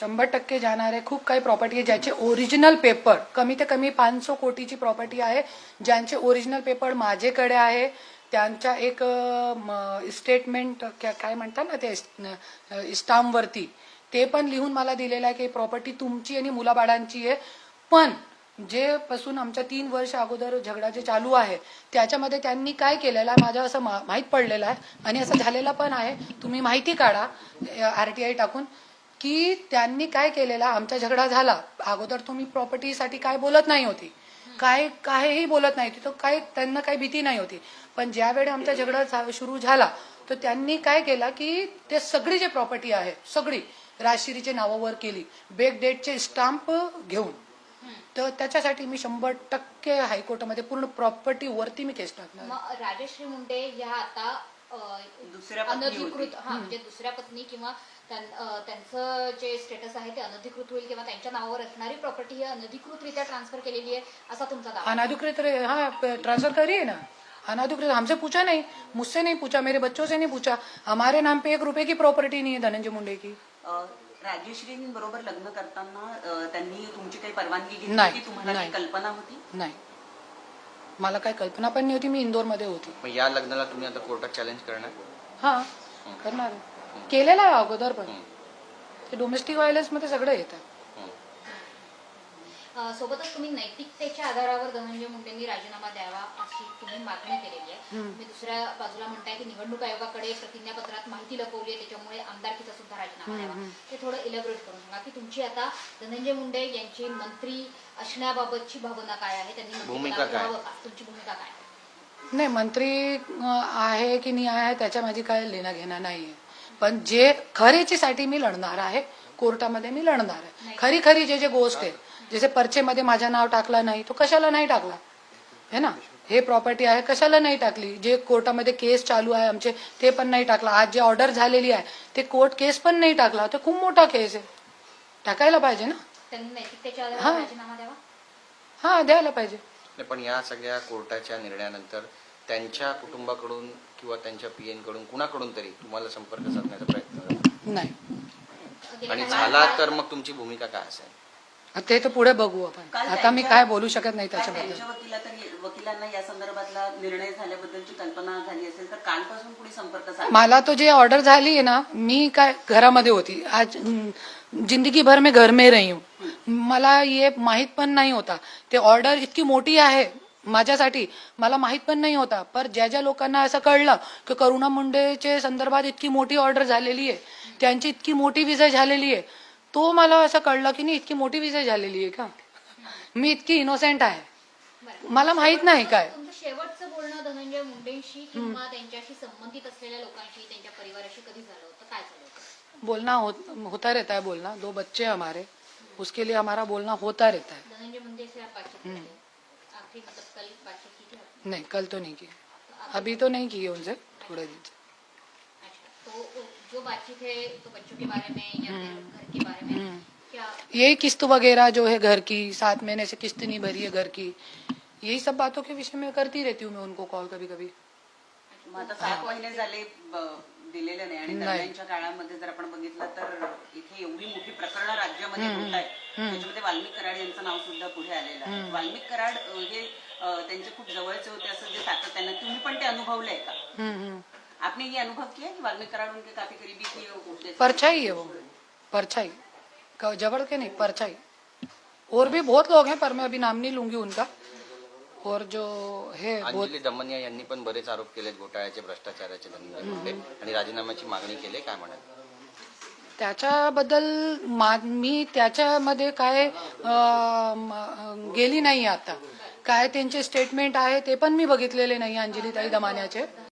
शंभर टक्के जाणार आहे. खूप काही प्रॉपर्टी आहे ज्याचे ओरिजिनल पेपर कमी ते कमी पाचशे कोटीची प्रॉपर्टी आहे. ज्यांचे ओरिजिनल पेपर माझ्याकडे आहे त्यांच्या एक स्टेटमेंट काय म्हणतात ना ते स्टाम्पवरती ते पण लिहून मला दिलेलं आहे की प्रॉपर्टी तुमची आणि मुलाबाळांची आहे. पण जे पासून आमच्या तीन वर्ष अगोदर झगडा जे चालू आहे त्याच्यामध्ये त्यांनी काय केलेलं आहे माझ्या असं मा- माहीत पडलेलं आहे. आणि असं झालेलं पण आहे. तुम्ही माहिती काढा आर टी आय टाकून. की त्यांनी काय केलेला? आमचा झगडा झाला. अगोदर तुम्ही प्रॉपर्टीसाठी काय बोलत नाही होती. काय काहीही बोलत नाही. होती तर काय त्यांना काही भीती नाही होती. पण ज्यावेळी आमचा झगडा झा- सुरू झाला तर त्यांनी काय केलं की ते सगळी जे प्रॉपर्टी आहे सगळी राजश्रीच्या नावावर केली. बेक डेटचे स्टाम्प घेऊन. तर त्याच्यासाठी मी शंभर टक्के हायकोर्टामध्ये पूर्ण प्रॉपर्टी वरती मी केस टाकणार राजश्री मुंडे या आता दुसऱ्या पत्नी अनधिकृत हा म्हणजे दुसऱ्या पत्नी किंवा त्यां- अ, त्यांचं जे स्टेटस आहे ते अनधिकृत होईल किंवा त्यांच्या नावावर असणारी प्रॉपर्टी ही अनधिकृतरित्या ट्रान्सफर केलेली आहे असा तुमचा दावा अनाधिकृत रे- हाँ ट्रांसफर करिए ना? अनाधिकृत हमसे पूछा नहीं. मुझसे नहीं पूछा मेरे बच्चों से नहीं पूछा. हमारे नाम पे एक रुपए की प्रॉपर्टी नहीं है धनंजय मुंडे की. अ, राजेश्रींबरोबर लग्न करताना अ, त्यांनी तुमची काही परवानगी घेतली नाही, होती? तुम्हाला नाही. काही कल्पना होती? नाही. मला काही कल्पना पण नाही होती मी इंदोरमध्ये होती. मग या लग्नाला तुम्ही आता कोर्टात चॅलेंज करणार? हा करणार. केलेलं आहे अगोदर पण. ते डोमेस्टिक व्हायलन्समध्ये सगळं येतं. अ, सोबतच तुम्ही नैतिकतेच्या आधारावर धनंजय मुंडेंनी राजीनामा द्यावा अशी तुम्ही मागणी केलेली आहे. तुम्ही दुसऱ्या बाजूला म्हणताय की निवडणूक आयोगाकडे प्रतिज्ञापत्रात माहिती लपवली आहे त्याच्यामुळे आमदारकीचा सुद्धा राजीनामा द्यावा. ते थोडं इलॅबोरेट करून सांगा की तुमची आता धनंजय मुंडे यांची मंत्री असण्याबाबतची भावना काय आहे? त्यांनी? तुमची भूमिका काय नाही मंत्री आहे की नाही आहे त्याच्या माझी काय लेणं घेणं नाही आहे पण जे खरेचीसाठी मी लढणार आहे कोर्टामध्ये मी लढणार आहे. खरी खरी जे जे गोष्ट आहे जसे पर्चेमध्ये माझं नाव टाकला नाही तो कशाला नाही टाकला? है ना? हे प्रॉपर्टी आहे कशाला नाही टाकली? जे कोर्टामध्ये केस चालू आहे आमचे ते पण नाही टाकला. आज जे ऑर्डर झालेली आहे ते कोर्ट केस पण नाही टाकला. तो खूप मोठा केस आहे. टाकायला पाहिजे ना? हा. हा द्यायला पाहिजे. पण या सगळ्या कोर्टाच्या निर्णयानंतर त्यांच्या कुटुंबाकडून किंवा त्यांच्या पीएनकडून कुणाकडून तरी तुम्हाला संपर्क साधण्याचा प्रयत्न. नाही. आणि झाला तर मग तुमची भूमिका काय असेल? ते तर पुढे बघू आपण. काल आता मी त्यांच्या- काय बोलू शकत नाही काल त्याच्याबद्दल. त्यांच्या तर वकिलांना या संदर्भातला निर्णय झाल्याबद्दलची कल्पना झाली असेल तर कालपासून कुणी संपर्क साधला मला तो जे ऑर्डर झाली आहे ना मी काय घरामध्ये होती. आज हम्म, जिंदगी भर में घर में रही हूँ. मला ये माहीत पण नाही होता. ते ऑर्डर इतकी मोठी आहे माझ्यासाठी मला माहीत पण नाही होता. पर ज्या ज्या लोकांना असं कळलं की करुणा मुंडेचे संदर्भात इतकी मोठी ऑर्डर झालेली आहे त्यांची इतकी मोठी विजय झालेली आहे तो मला असं कळलं की नाही इतकी मोठी विजय झालेली आहे का? मी इतकी इनोसेंट आहे. मला माहीत नाही काय. शेवटचं बोलणं धनंजय मुंडेंशी किंवा त्यांच्याशी संबंधित असलेल्या लोकांशी त्यांच्या परिवाराशी कधी झालं होतं? काय झालं होतं? बोलना हो, होता रहता है बोलना दो बच्चे हमारे. उसके लिए हमारा बोलना होता रहता है. धनंजय मुंडे से आप बातचीत मतलब कल बातचीत की? नहीं कल तो नहीं की. अभी तो नहीं की उनसे थोड़े दिन से. जो बातचीत है तो बच्चों के बारे में या फिर घर के बारे में क्या यही किस्त वगैरह जो है घर की सात महीने से किस्त नहीं भरी है घर की यही सब बातों के विषय में करती रहती हूँ मैं उनको कॉल कभी कभी मग आता सात महिने झाले ब- दिलेलं नाही. आणि नाही. दरम्यानच्या काळामध्ये जर आपण बघितलं तर इथे एवढी मोठी प्रकरणं राज्यामध्ये होत आहेत. त्याच्यामध्ये वाल्मिक कराड यांचं नाव सुद्धा पुढे आलेलं आहे. वाल्मिक कराड अ, हे अ, त्यांचे खूप जवळचे होते असं जे सातत्यानं तुम्ही पण ते अनुभवलंय का? हम्म, हम्म। आपने ये अनुभव किया कि वाल्मिक कराड उनके काफी करीबी थी? परछाई है वो। परछाई। क- जबड़ के नहीं परछाई। और भी बहुत लोग हैं पर मैं अभी नाम नहीं लूंगी उनका। और जो है अंजली दमनिया यांनी पण बरेच आरोप केलेत घोटाळ्याचे भ्रष्टाचाराचे धंदे आणि राजीनाम्याची मागणी केली काय म्हणाल? त्याच्याबद्दल मा- मी त्याच्यामध्ये काय गेली नाही आता. काय त्यांचे स्टेटमेंट आहे ते पण मी बघितलेले नाही अंजलीताई दमान्याचे.